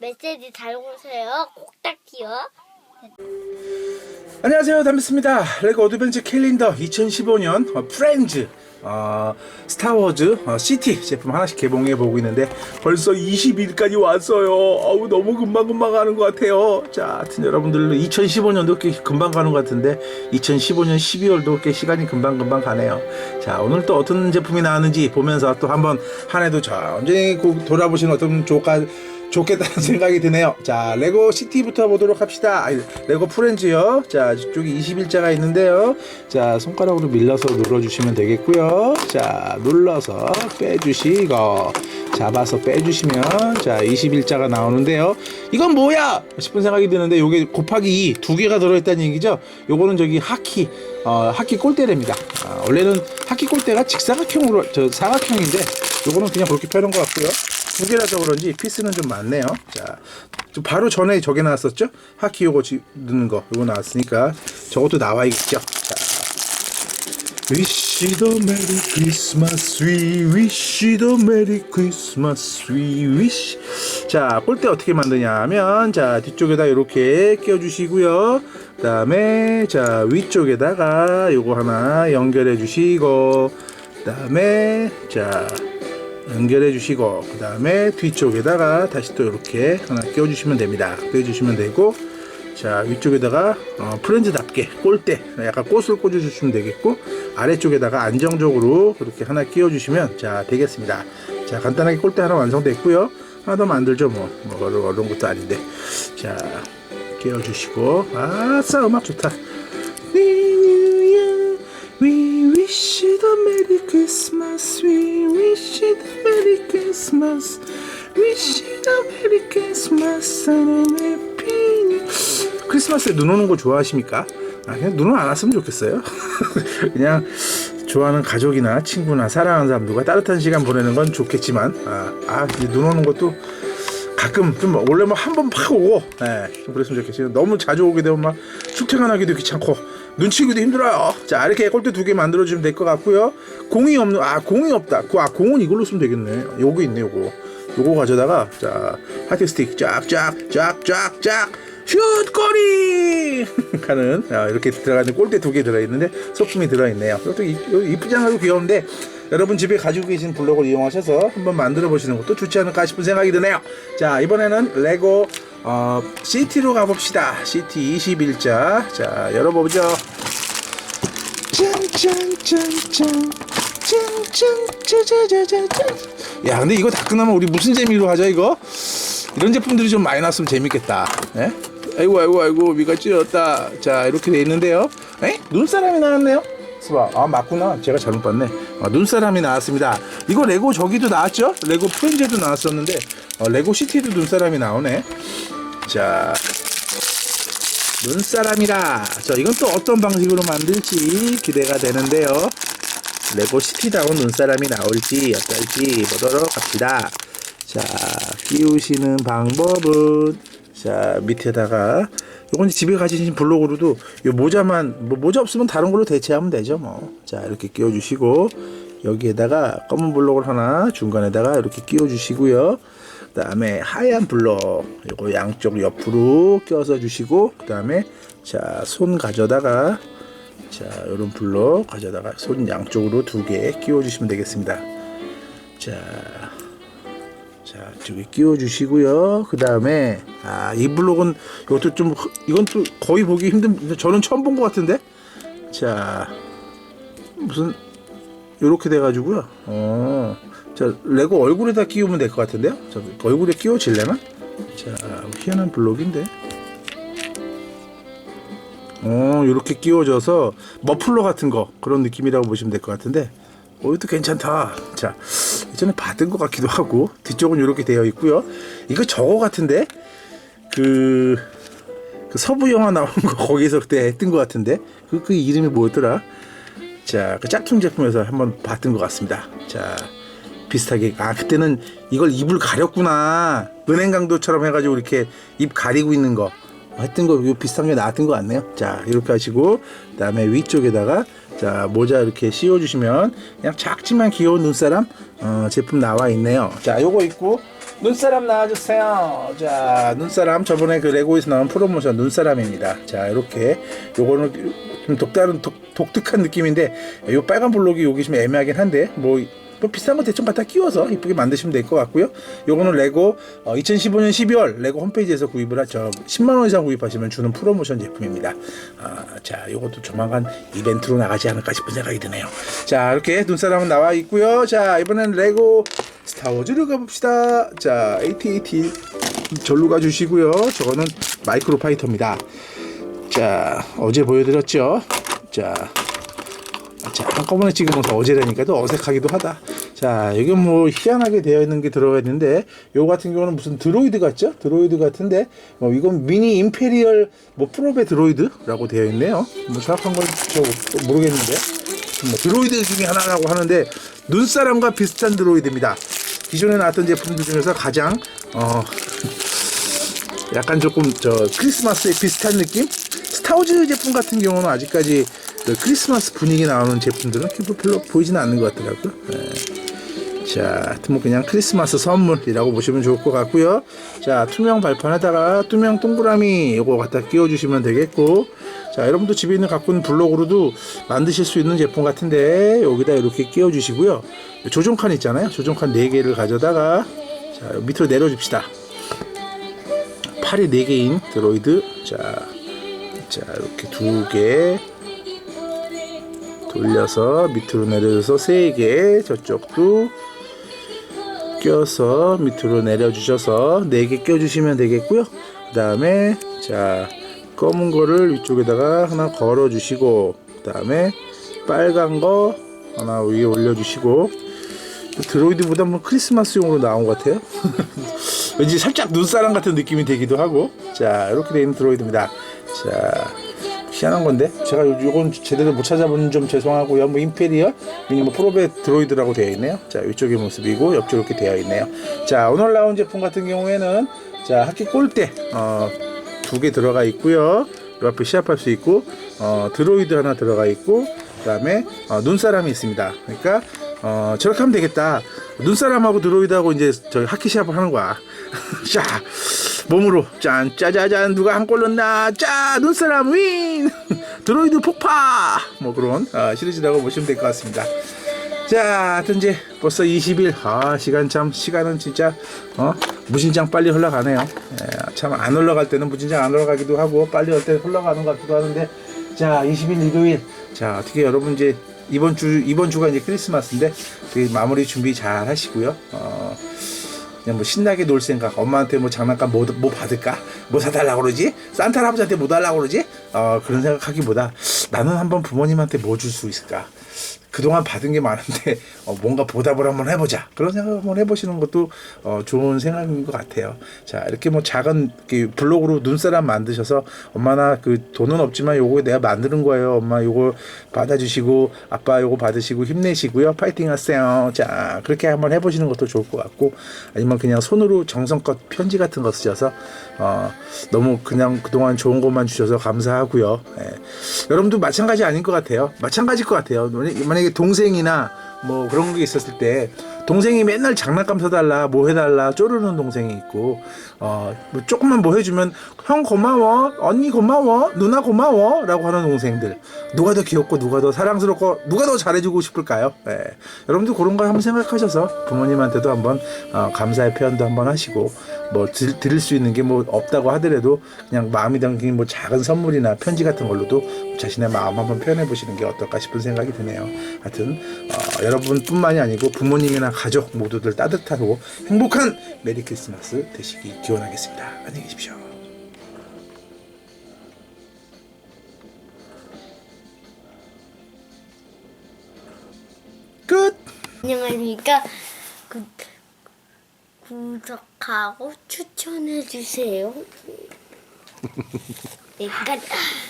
메시지 달고세요. 꼭딱지요. 안녕하세요. 담비스입니다. 레고 어드벤처 캘린더 2015년 어, 프렌즈 어, 스타워즈 어, 시티 제품 하나씩 개봉해 보고 있는데 벌써 20일까지 왔어요. 어우 너무 금방금방 가는 것 같아요. 자 하여튼 여러분들 2015년도 꽤 금방 가는 것 같은데 2015년 12월도 꽤 시간이 금방금방 가네요. 자 오늘 또 어떤 제품이 나왔는지 보면서 또 한번 한 해도 천천히 고- 돌아보시는 어떤 조가 좋겠다는 생각이 드네요. 자, 레고 시티부터 보도록 합시다. 아니, 레고 프렌즈요. 자, 이쪽에 21자가 있는데요. 자, 손가락으로 밀어서 눌러주시면 되겠고요. 자, 눌러서 빼주시고, 잡아서 빼주시면, 자, 21자가 나오는데요. 이건 뭐야? 싶은 생각이 드는데, 요게 곱하기 2, 두 개가 들어있다는 얘기죠. 요거는 저기 하키, 어, 하키 골대랍니다. 아, 원래는 하키 골대가 직사각형으로, 저 사각형인데, 요거는 그냥 그렇게 펴는 것 같고요. 두 개라서 그런지 피스는 좀 많네요. 자, 좀 바로 전에 저게 나왔었죠? 하키 요거 지- 넣는 거 요거 나왔으니까 저것도 나와야겠죠. 자, Wish you Merry Christmas, we wish you Merry Christmas, we wish. 자, 꼴대 어떻게 만드냐 하면, 자, 뒤쪽에다 이렇게 끼워주시고요. 그 다음에, 자, 위쪽에다가 요거 하나 연결해 주시고, 그 다음에, 자, 연결해 주시고 그 다음에 뒤쪽에다가 다시 또 이렇게 하나 끼워 주시면 됩니다. 끼워 주시면 되고 자 위쪽에다가 어, 프렌즈답게 골대 약간 꽃을 꽂아 주시면 되겠고 아래쪽에다가 안정적으로 그렇게 하나 끼워 주시면 자 되겠습니다. 자 간단하게 골대 하나 완성됐고요. 하나 더 만들죠 뭐, 뭐 어려운, 것도 아닌데. 자 끼워 주시고. 아싸 음악 좋다. We wish you the Merry Christmas. We wish you the Merry Christmas. Wish you the Merry Christmas and a Happy 크리스마스에 눈 오는 거 좋아하십니까? 아, 그냥 눈은 안 왔으면 좋겠어요. 그냥 좋아하는 가족이나 친구나 사랑하는 사람들과 따뜻한 시간 보내는 건 좋겠지만, 아, 아 이제 눈 오는 것도 가끔 좀 원래 뭐 한 번 팍 오고 예, 좀 그랬으면 좋겠어요. 너무 자주 오게 되면 막 출퇴근하기도 귀찮고 눈치기도 힘들어요. 자 이렇게 꼴대 두 개 만들어 주면 될 것 같고요. 공이 없는 아 공이 없다. 그, 아 공은 이걸로 쓰면 되겠네. 요거 있네 요거. 요거 가져다가 자 하트 스틱 쫙쫙쫙쫙쫙 슛 꼬리 하는 아, 이렇게 들어가는 꼴대 두 개 들어있는데 소품이 들어있네요. 이것도 이쁘지 않아도 귀여운데 여러분 집에 가지고 계신 블록을 이용하셔서 한번 만들어 보시는 것도 좋지 않을까 싶은 생각이 드네요. 자 이번에는 레고 어, 시티로 가봅시다. 시티 21자. 자 열어보죠. 짠짠짠짠 짠짠짜자자자자 야 근데 이거 다 끝나면 우리 무슨 재미로 하자 이거? 이런 제품들이 좀 많이 나왔으면 재밌겠다. 예? 아이고 아이고 아이고 위가 찢었다. 자 이렇게 돼 있는데요. 에? 눈사람이 나왔네요? 스바 아 맞구나. 제가 잘못 봤네 아, 눈사람이 나왔습니다. 이거 레고 저기도 나왔죠? 레고 프렌즈도 나왔었는데 어, 레고 시티도 눈사람이 나오네. 자 눈사람이라. 자 이건 또 어떤 방식으로 만들지 기대가 되는데요. 레고 시티다운 눈사람이 나올지 어떨지 보도록 합시다. 자 끼우시는 방법은 자 밑에다가 요건 집에 가지신 블록으로도 요 모자만 뭐 모자 없으면 다른 걸로 대체하면 되죠 뭐 자 이렇게 끼워주시고 여기에다가 검은 블록을 하나 중간에다가 이렇게 끼워주시고요. 그 다음에 하얀 블럭 요거 양쪽 옆으로 껴서 주시고 그 다음에 자 손 가져다가 자 요런 블럭 가져다가 손 양쪽으로 두 개 끼워 주시면 되겠습니다. 자, 자 저기 끼워 주시고요 그 다음에 아 이 블록은 이것도 좀 흐- 이건 또 거의 보기 힘든 저는 처음 본 것 같은데 자 무슨 요렇게 돼가지고요. 어, 자 레고 얼굴에다 끼우면 될 것 같은데요. 저 얼굴에 끼워질래나? 자 희한한 블록인데. 어, 요렇게 끼워져서 머플러 같은 거 그런 느낌이라고 보시면 될 것 같은데. 어, 이것도 괜찮다. 자, 예전에 봤던 것 같기도 하고 뒤쪽은 이렇게 되어 있고요. 이거 저거 같은데 그, 그 서부 영화 나오는 거 거기서 그때 했던 것 같은데 그, 그 이름이 뭐였더라? 자, 그 짝퉁 제품에서 한번 봤던 것 같습니다. 자, 비슷하게 아 그때는 이걸 입을 가렸구나 은행 강도처럼 해가지고 이렇게 입 가리고 있는 거 했던 거 비슷한 게 나왔던 것 같네요. 자, 이렇게 하시고 그 다음에 위쪽에다가 자 모자 이렇게 씌워주시면 그냥 작지만 귀여운 눈사람 어, 제품 나와 있네요. 자, 요거 있고 눈사람 나와주세요. 자, 눈사람 저번에 그 레고에서 나온 프로모션 눈사람입니다. 자, 이렇게 요거는 좀 독다른 독, 독특한 느낌인데 요 빨간 블록이 여기 좀 애매하긴 한데 뭐. 뭐 비싼 거 대충 갖다 끼워서 이쁘게 만드시면 될 것 같고요. 요거는 레고 어, 2015년 12월 레고 홈페이지에서 구입을 하죠. 10만 원 이상 구입하시면 주는 프로모션 제품입니다. 아, 자, 요것도 조만간 이벤트로 나가지 않을까 싶은 생각이 드네요. 자, 이렇게 눈사람은 나와 있고요. 자, 이번엔 레고 스타워즈를 가봅시다. 자, AT-AT 절로 가주시고요. 저거는 마이크로 파이터입니다. 자, 어제 보여드렸죠. 자, 자, 한꺼번에 찍으면 더 어제라니까 또 어색하기도 하다. 자, 여기 뭐 희한하게 되어 있는 게 들어가 있는데, 요거 같은 경우는 무슨 드로이드 같죠? 드로이드 같은데, 뭐 이건 미니 임페리얼 뭐 프로베 드로이드라고 되어 있네요. 뭐 정확한 건저 모르겠는데, 뭐 드로이드 중에 하나라고 하는데 눈사람과 비슷한 드로이드입니다. 기존에 나왔던 제품들 중에서 가장 어 약간 조금 저 크리스마스에 비슷한 느낌? 스타워즈 제품 같은 경우는 아직까지 그 크리스마스 분위기 나오는 제품들은 별로 보이지는 않는 것 같더라고요. 예. 자, 뭐 그냥 크리스마스 선물이라고 보시면 좋을 것 같고요. 자, 투명 발판에다가 투명 동그라미 이거 갖다 끼워주시면 되겠고, 자, 여러분도 집에 있는 갖고 있는 블록으로도 만드실 수 있는 제품 같은데 여기다 이렇게 끼워주시고요. 조종칸 있잖아요. 조종칸 4 개를 가져다가 자, 밑으로 내려줍시다. 팔이 4개인 드로이드. 자, 자, 이렇게 두 개. 돌려서 밑으로 내려줘서 3개. 저쪽도 껴서 밑으로 내려주셔서 4개 껴주시면 되겠고요. 그 다음에 자 검은 거를 위쪽에다가 하나 걸어 주시고 그 다음에 빨간 거 하나 위에 올려주시고 드로이드보다 뭐 크리스마스용으로 나온 것 같아요. 왠지 살짝 눈사람 같은 느낌이 되기도 하고 자 이렇게 되어 있는 드로이드입니다. 자 희한한 건데 제가 요- 요건 제대로 못 찾아본 점 죄송하고요. 뭐 임페리얼 미니 뭐 프로베 드로이드라고 되어 있네요. 자 이쪽의 모습이고 옆쪽 이렇게 되어 있네요. 자 오늘 나온 제품 같은 경우에는 자 학기 꼴대 어, 두 개 들어가 있고요. 요 앞에 시합할 수 있고 어, 드로이드 하나 들어가 있고 그 다음에 어, 눈사람이 있습니다. 그러니까 어, 저렇게 하면 되겠다. 눈사람하고 드로이드하고 이제 저희 하키 시합을 하는 거야. 자, 몸으로 짠 짜자잔 누가 한 골 넣나? 짜 눈사람 윈. 드로이드 폭파. 뭐 그런 어, 시리즈라고 보시면 될 것 같습니다. 자, 하여튼 이제 벌써 20일. 아, 시간 참, 시간은 진짜, 어, 무진장 빨리 흘러가네요. 예, 참, 안 흘러갈 때는 무진장 안 흘러가기도 하고, 빨리 올 때는 흘러가는 것 같기도 하는데, 자, 20일 일요일. 자, 어떻게 여러분 이제, 이번 주, 이번 주가 이제 크리스마스인데, 마무리 준비 잘 하시고요. 어, 그냥 뭐 신나게 놀 생각 엄마한테 뭐 장난감 뭐, 뭐 받을까? 뭐 사달라고 그러지? 산타 할아버지한테 뭐 달라고 그러지? 어 그런 생각하기보다 나는 한번 부모님한테 뭐 줄 수 있을까 그동안 받은 게 많은데 어, 뭔가 보답을 한번 해보자. 그런 생각 한번 해보시는 것도 어, 좋은 생각인 것 같아요. 자 이렇게 뭐 작은 이렇게 블록으로 눈사람 만드셔서 엄마나 그 돈은 없지만 요거 내가 만드는 거예요. 엄마 요거 받아주시고 아빠 요거 받으시고 힘내시고요. 파이팅 하세요. 자 그렇게 한번 해보시는 것도 좋을 것 같고 아니면 그냥 손으로 정성껏 편지 같은 거 쓰셔서 어, 너무 그냥 그동안 좋은 것만 주셔서 감사하고요. 예. 여러분도 마찬가지 아닌 것 같아요. 마찬가지일 것 같아요. 만약- 동생이나 뭐 그런 게 있었을 때 동생이 맨날 장난감 사달라 뭐 해달라 쪼르는 동생이 있고 어 뭐 조금만 뭐 해주면 형 고마워 언니 고마워 누나 고마워 라고 하는 동생들 누가 더 귀엽고 누가 더 사랑스럽고 누가 더 잘해주고 싶을까요 예. 여러분도 그런 거 한번 생각하셔서 부모님한테도 한번 어, 감사의 표현도 한번 하시고 뭐 드, 드릴 수 있는 게 뭐 없다고 하더라도 그냥 마음이 담긴 뭐 작은 선물이나 편지 같은 걸로도 자신의 마음 한번 표현해 보시는 게 어떨까 싶은 생각이 드네요. 하여튼 어, 여러분뿐만이 아니고 부모님이나 가족 모두들 따뜻하고 행복한 메리 크리스마스 되시기 기원하겠습니다. 안녕히 계십시오. 끝. 안녕하십니까. 구, 구독하고 추천해주세요. 네, 끝.